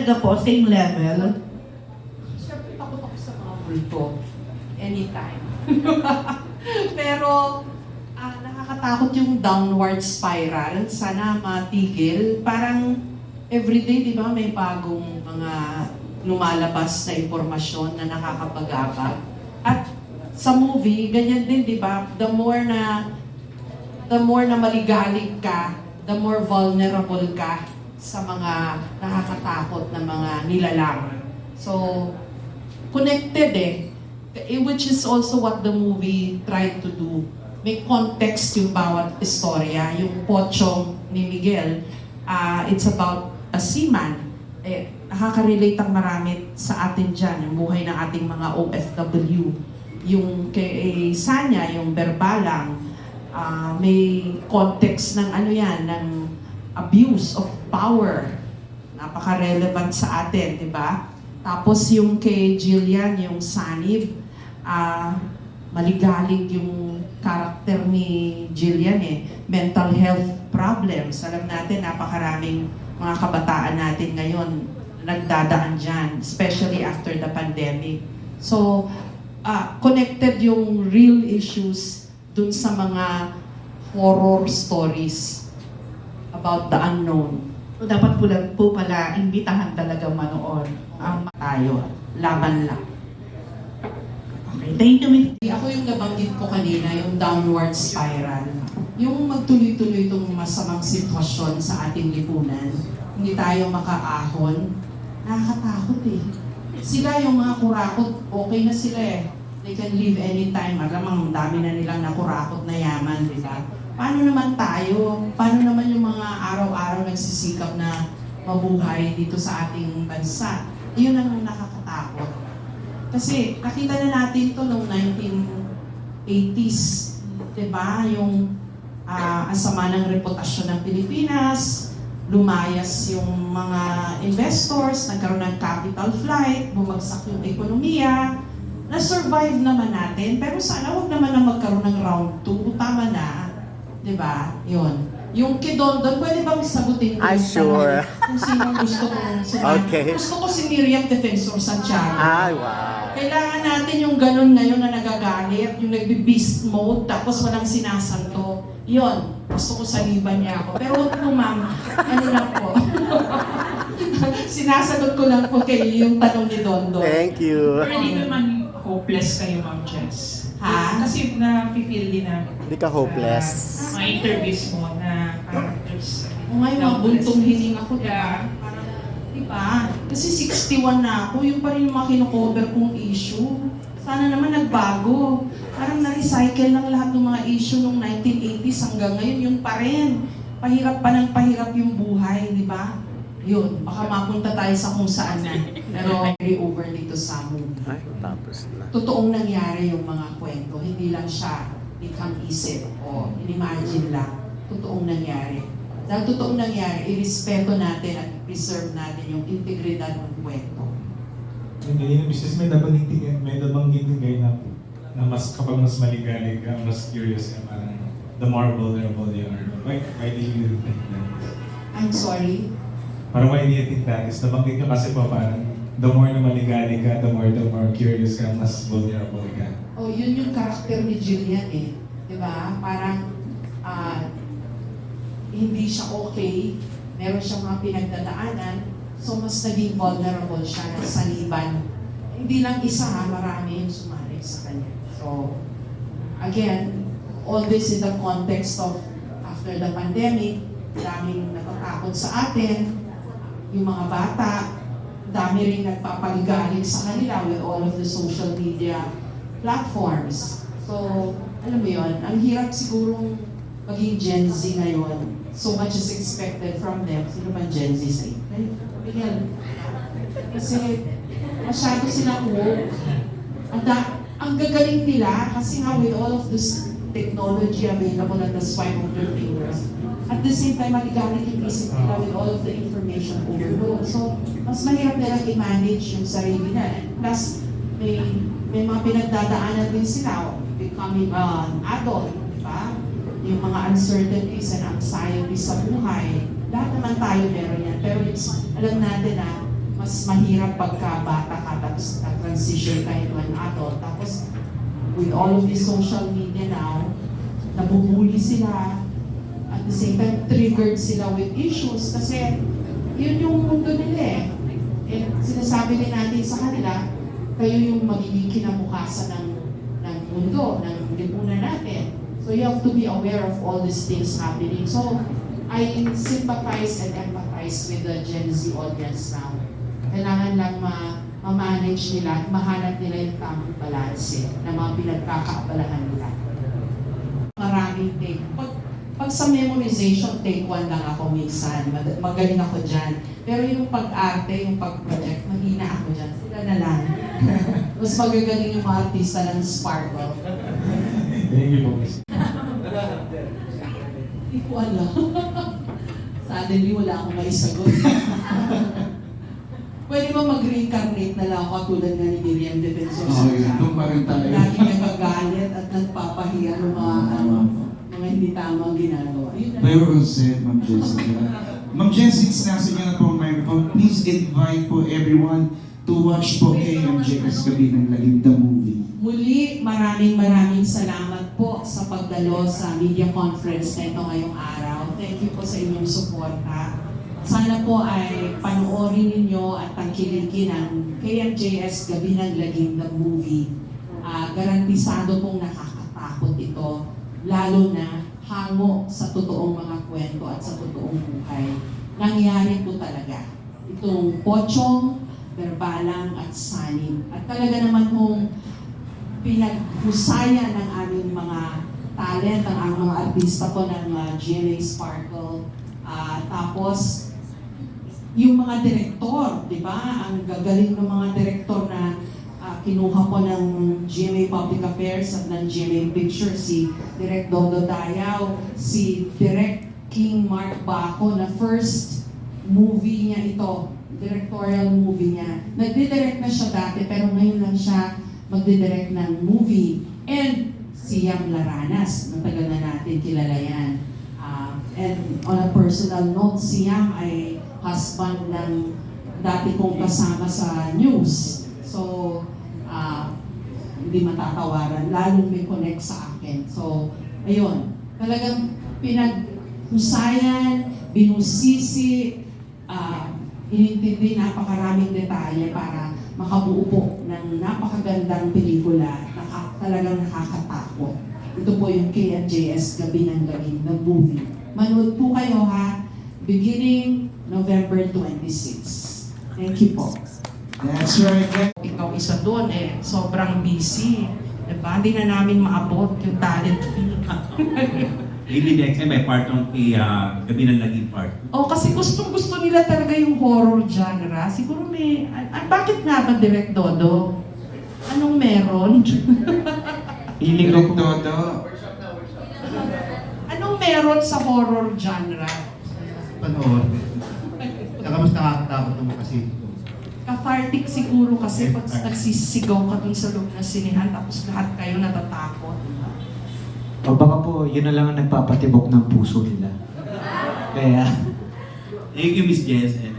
Talaga po, same level. Siyempre, takot ako sa mga multo. Anytime. Pero, ah, nakakatakot yung downward spiral. Sana matigil. Parang, everyday, di ba, may bagong mga lumalabas na impormasyon na nakakapag-abag. At sa movie, ganyan din, di ba? The more na the more na maligalig ka, the more vulnerable ka sa mga nakakatakot na mga nilalang. So, connected eh. Eh, Which is also what the movie tried to do. May context yung bawat istorya. Yung Pochong ni Miguel, ah, it's about a seaman. Eh, nakaka-relate ang marami sa atin dyan, yung buhay ng ating mga OFW. Yung kay Sanya, yung Berbalang, ah, may context ng ano yan, ng abuse of power. Napaka-relevant sa atin, di ba? Tapos yung kay Jillian, yung sanib, ah, maligalig yung karakter ni Jillian eh. Mental health problems. Alam natin, napakaraming mga kabataan natin ngayon nagdadaan dyan, especially after the pandemic. So, ah, connected yung real issues dun sa mga horror stories about the unknown. So, dapat po, po pala, imbitahan talaga manood ang tayo. Laban lang. Okay, thank you, Miss Ako yung nabanggit ko kanina, yung downward spiral. Yung magtuloy-tuloy itong masamang sitwasyon sa ating lipunan, hindi tayo makaahon, nakakatakot eh. Sila yung mga kurakot, okay na sila eh. They can leave anytime. Alam ang dami na nilang nakurakot na yaman, di ba? Paano naman tayo? Paano naman yung mga araw-araw nagsisikap na mabuhay dito sa ating bansa? Yun ang nakakatakot. Kasi nakita na natin to noong 1980s, 'di ba? Yung ah, ang sama ng reputasyon ng Pilipinas, lumayas yung mga investors, nagkaroon ng capital flight, bumagsak yung ekonomiya, na-survive naman natin, pero sana wag naman na magkaroon ng round 2, tama na, 'di ba? 'Yun. Yung kay Dondon, pwede bang sagutin ko Ah, sure. kung sino gusto kong sumagot? Okay. Gusto ko si Miriam Defensor Santiago. Ay, wow. Kailangan natin yung ganun ngayon na nagagalit, yung nagbe-beast mode, tapos walang sinasanto. Yon, gusto ko saliban niya ako. Pero huwag po ma'am, ano lang po. Sinasagot ko lang po kayo yung tanong ni Dondo. Thank you. Pero hindi naman hopeless kayo, Ma'am Jess. Ha? Kasi na-feel din namin. Hindi ka hopeless. sa mga interviews mo na characters. O ngayon, mga buntong hiling ako. Parang, di ba? Kasi 61 na ako, yung pa rin yung mga kinocover kong issue. Sana naman nagbago. Parang na-recycle lang lahat ng mga issue nung 1980s hanggang ngayon, yun pa rin. Pahirap pa ng pahirap yung buhay, di ba? Yun, baka mapunta tayo sa kung saan na. Pero carry over dito sa movie. Ay, tapos na. Totoong nangyari yung mga kwento, hindi lang siya become isip o inimagine lang. Totoong nangyari. Dahil totoong nangyari, irespeto natin at preserve natin yung integridad ng kwento. Yung ganyan, Mrs. may nabanggit may nabanggit din kayo na, na mas kapag mas maligalig ka, mas curious ka, parang the more vulnerable you are. Why, why do you think that? I'm sorry. You think that is? Nabanggit ka kasi pa parang the more na maligalig ka, the more the more curious ka, mas vulnerable ka. Oh, yun yung karakter ni Jillian eh. Di ba? Parang ah, hindi siya okay. Meron siyang mga pinagdadaanan. So, mas naging vulnerable siya ng saliban. Hindi lang isa ha, marami yung sumali sa kanya. So, again, all this in the context of after the pandemic, daming natatakot sa atin, yung mga bata, dami rin nagpapaligalig sa kanila with all of the social media platforms. So, alam mo yon, ang hirap sigurong maging Gen Z ngayon. So much is expected from them. Sino man Gen Z sa. Kasi masyado silang woke. Ang, ang gagaling nila kasi nga with all of this technology available at the swipe of their fingers. At the same time, maligalig yung isip nila with all of the information overload. So, mas mahirap nilang i-manage yung sarili nila. Plus, may, may mga pinagdadaanan din sila becoming an adult, di ba? Yung mga uncertainties and anxieties sa buhay. Lahat naman tayo meron yan. Pero it's, alam natin na mas mahirap pagka bata ka tapos na-transition ka into an adult. Tapos with all of this social media now, nabubuli sila. At the same time, triggered sila with issues kasi yun yung mundo nila eh. Eh, sinasabi din natin sa kanila, kayo yung magiging kinabukasan ng, ng mundo, ng lipunan natin. So you have to be aware of all these things happening. So I sympathize and empathize with the Gen Z audience now. Kailangan lang ma ma-manage nila at mahanap nila yung tamang balanse na mga pinagkakaabalahan nila. Maraming take. Pag, pag sa memorization, take one lang ako minsan. Mag- Magaling ako dyan. Pero yung pag-arte, yung pag-project, mahina ako dyan. Sila na lang. Mas magagaling yung mga artista ng Sparkle. Thank you po, Miss. Hindi ko alam. Suddenly, wala akong maisagot. Pwede ba mag-reincarnate na lang ako katulad nga ni Miriam Defensor? Oo, yun. Doon pa rin tayo. Lagi nagagalit at nagpapahiya ng mga, ano, Tama mga hindi tamang ginagawa. Yun na. Very well said, Ma'am Jessica. Ma'am Jessica, nasa inyo na po ang microphone, please invite po everyone to watch po KMJS Gabi ng Lagim the movie. Muli, maraming maraming salamat po sa pagdalo sa media conference na ito ngayong araw. Thank you po sa inyong suporta. Sana po ay panoorin ninyo at tangkilikin ang KMJS Gabi ng Lagim the movie. Ah, garantisado pong nakakatakot ito, lalo na hango sa totoong mga kwento at sa totoong buhay. Nangyari po talaga. Itong Pochong, Berbalang at Sanin. At talaga naman pong pinaghusayan ng aming mga talent, ang mga artista po ng uh, GMA Sparkle. Ah, tapos, yung mga direktor, di ba? Ang gagaling ng mga direktor na ah, kinuha po ng GMA Public Affairs at ng GMA Pictures, si Direk Dodo Dayaw, si Direk King Mark Baco na first movie niya ito, directorial movie niya. Nagdidirect na siya dati pero ngayon lang siya magdidirect ng movie. And si Yam Laranas, matagal na natin kilala yan. Ah, and on a personal note, si Yam ay husband ng dati kong kasama sa news. So, ah, hindi matatawaran, lalong may connect sa akin. So, ayun, talagang pinaghusayan, binusisi, ah, inintindi napakaraming detalye para makabuo po ng napakagandang pelikula na talagang nakakatakot. Ito po yung KNJS Gabi ng Gabi ng movie. Manood po kayo ha, beginning November 26. Thank you po. That's right. Ikaw isa doon eh, sobrang busy. Diba? Hindi na namin maabot yung talent fee. Maybe next time may part on a uh, gabi ng laging part. Oh, kasi gustong gusto nila talaga yung horror genre. Siguro may, ah, bakit nga ba Direct Dodo? Anong meron? Hiling. Todo. Anong meron sa horror genre? Panood. Saka mas nakakatakot naman kasi Cathartic siguro kasi pag nagsisigaw ka dun sa loob ng sinihan tapos lahat kayo natatakot. O baka po, yun na lang ang nagpapatibok ng puso nila. Kaya, Thank you, Miss Jess.